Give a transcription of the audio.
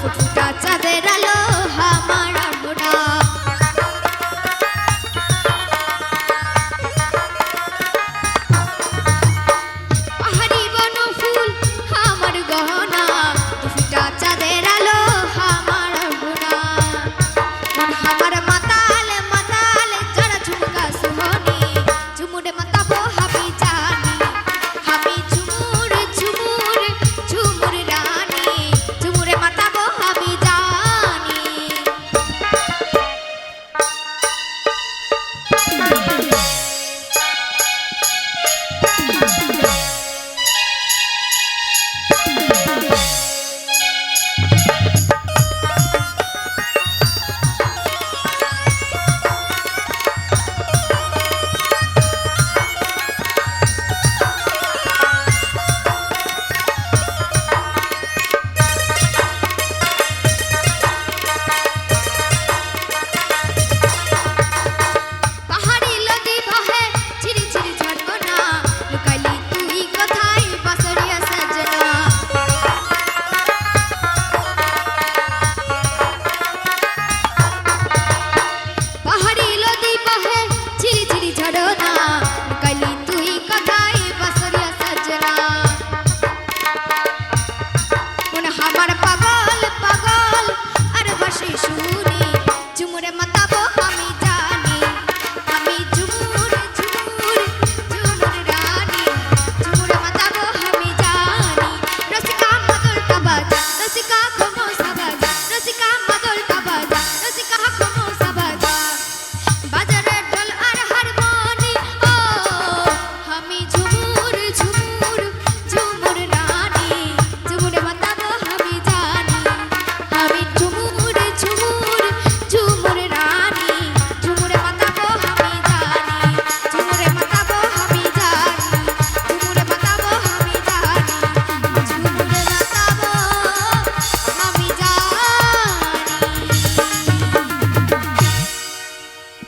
ফুটা আলো হামারা মোড়া পাহাড়ি বন আমার গহনা। ফুটা আলো হামারা মোড়া আমার মাতা কাটাবো